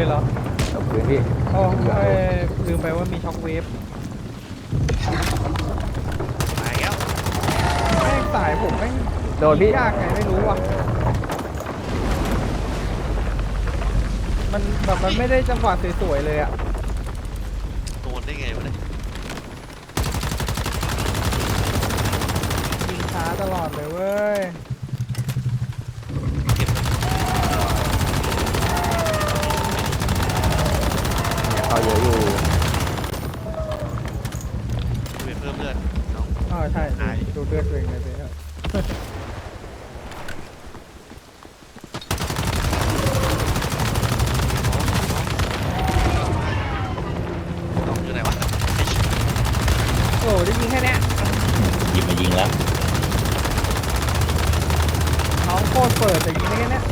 เลยเหรอตบพื้นพี่อ๋อเอ้ยลืมไปว่ามีช็อคเวฟตายแล้วแม่งสายผมแม่งโดนพี่ยากไงไม่รู้ว่ะ มันแบบมันไม่ได้จังหวะสวยๆเลยอะโดนได้ไงวะเนี่ยยิงช้าตลอดเลยเว้ย เก็บ เนี่ยเขาเยอะอยู่เพิ่มเพิ่มเลือดน้อง อ๋อใช่หายดูเลือดตัวเองเลยสิครับน้องอยู่ไหนวะโอ้ได้ยิงแค่เนี้ยหยิบมายิงแล้วน้องโคตรเปิดแต่ยิงได้แค่เนี้ย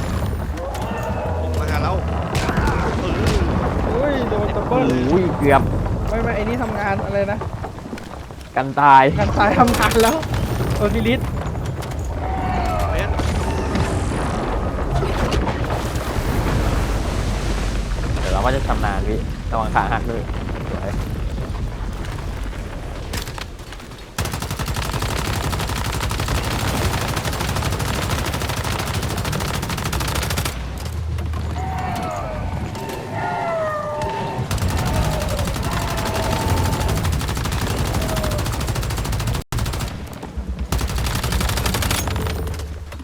ยโดนตับเบิ้ลอุ้ยเกือบไม่ไม่ไอ้นี่ทำงานอะไรนะกันตายการตายทำงานแล้วโอซิลิสเบนเดี๋ยวเราก็จะชำนาญพี่ระวังขาหักด้วยสวย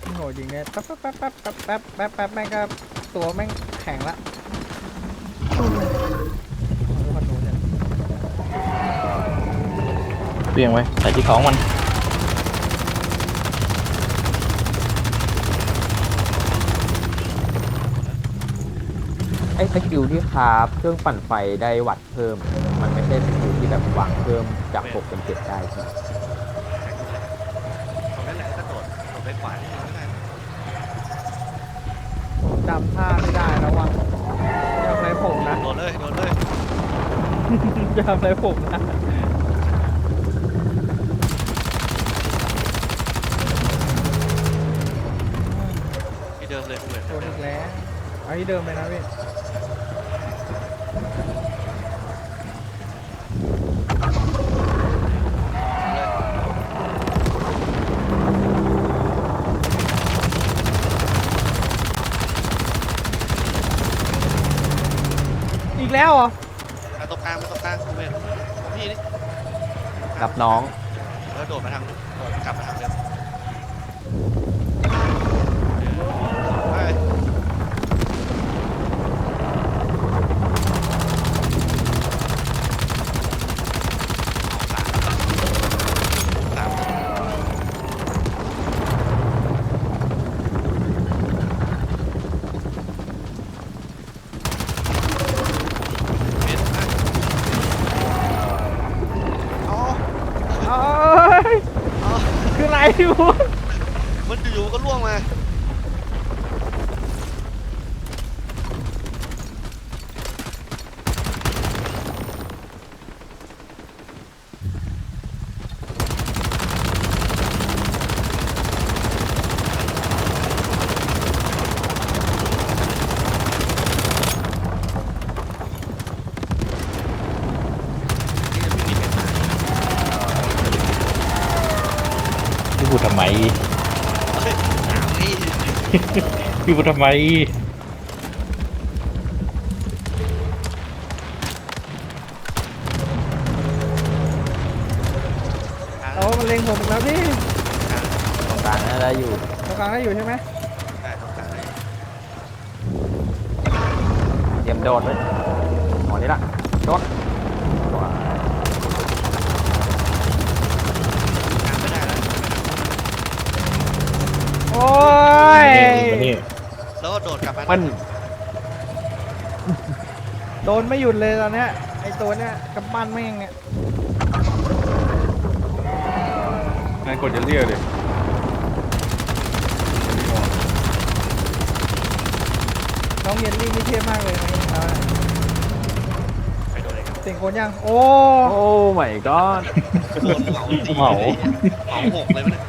โอ้โหยิงเนี่ยแป๊ บแป๊บแป๊บแป๊บแป๊บแป๊บแป๊บแม่งก็ตัวแม่งแข็งละเอาดูคนดูเนี่ยเรียงไว้ใส่ที่ท้องมัน ไอ้สกิลที่คราฟเครื่องปั่นไฟได้วัดเพิ่ม มันไม่ใช่สกิลที่แบบวางเพิ่มจาก6เป็น7ได้ใช่ไหมตรงนั้นแหละก็โดดโดดไปขวาที่นั่นแหละ จำท่าไม่ได้แล้วว่ะอย่าทำอะไรผมนะ โดดเลยโดดเลยอย่าทำอะไรผมนะ ที่เดิมเลยกูเห็นโดนอีกแล้วเอาที่เดิมเลยนะพี่ อีกแล้วเหรอ มา ตรงกลางมาตรงกลางกูเห็นพี่นี่รับน้อง แล้วโดดมาทางโดดกลับมาทางเดิมไป สามเม็ดอะอ๋อ เอ้ย อ๋อ คื ออะไรวะ มันอยู่ๆก็ล่วงมา พี่พูด ทำไมเฮ้ยหนาวนี่พี่พูดทำไมเอามันเล็งผมอีกแล้วพี่ตรงกลางน่าได้อยู่ตรงกลางได้อยู่ใช่ไหมได้ตรงกลางเลยเตรียมโดดเลยหมอนี่ละโดดสวย กลางไม่ได้แล้ว โอ้ย มานี่ แล้วก็โดดกลับมามันโดนไม่หยุดเลยตอนเนี้ยไอตัวเนี้ยกำปั้นแม่งเนี่ยนายกดจะเรียกเลยน้องเยนลี่นี่เท่มากเลยนะเอาละไปโดนเลยครับเสียงคนยัง โอ้โอ้ my god โดนเหมาทีเหมาเหมาหกเลยมั้ยเนี่ย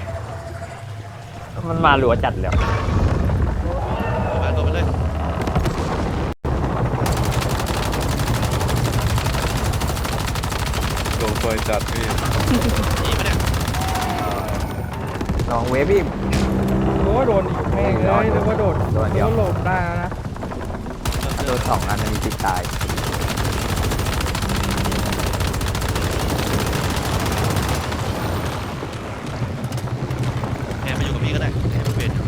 มันมาหลัวจัดเลย โดดไปโดดไปเลย สวยจัดพี่นี่ปะเนี่ยลองเวฟพี่ โอ้โดนอีกแม่งเลยนึกว่าโดดโดนเดียว หลบได้แล้วนะโดนสองอันอันนี้ติดตายแพนมาอยู่กับพี่ก็ได้แพนเป็นอยู่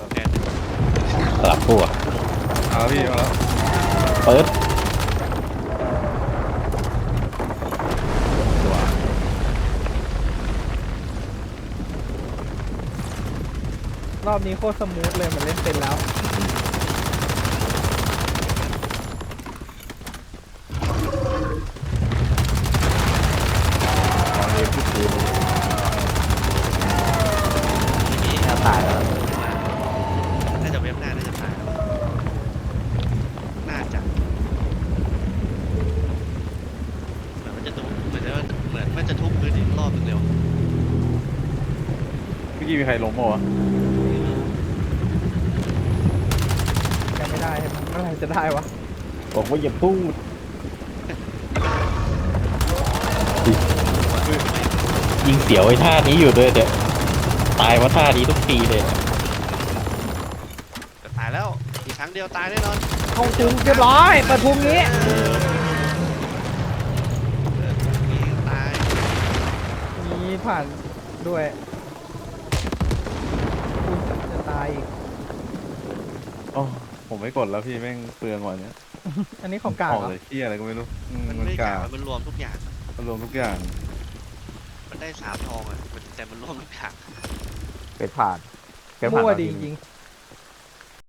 กับแพนสลับคู่อะเอาพี่เอาแล้วเปิด รอบนี้โคตรสมูทเลยเหมือนเล่นเป็นแล้วนี่แนวตายแล้ว น่าจะเว็บหน้าน่าจะตายแล้วน่าจะเหมือนมันจะทุบเหมือนจะเหมือนมันจะทุบพื้นอีกรอบหนึงเร็วเมื่อกี้มีใครล้มป่าวะ ยัง ไม่ได้ใช่ไหมเมื่อไหร่จะได้วะบอกว่าอย่าพูดยิงเสียวไอ้ท่านี้อยู่ด้วยเดี๋ยวตายเพราะท่านี้ทุกทีเลยจะตายแล้วอีกครั้งเดียวตายแน่นอนเข้าคุมเรียบร้อยประทุมนี้เออเออนี่ตายนี้ผ่านด้วยคุณจะตายอีก โอ้ ผมไม่กดแล้วพี่แม่งเปลืองกว่านี้อันนี้ของกลางออกเหรอเลยเที่ยอะไรก็ไม่รู้อืมมันมันไม่กกาล่าวมันรวมทุกอย่าง มันรวมทุกอย่าง มันได้สามทองอะมันแต่มันรวมทุกอย่าง เป็ดผ่านเป็ดผ่านมั่วตอนดีนี้จริง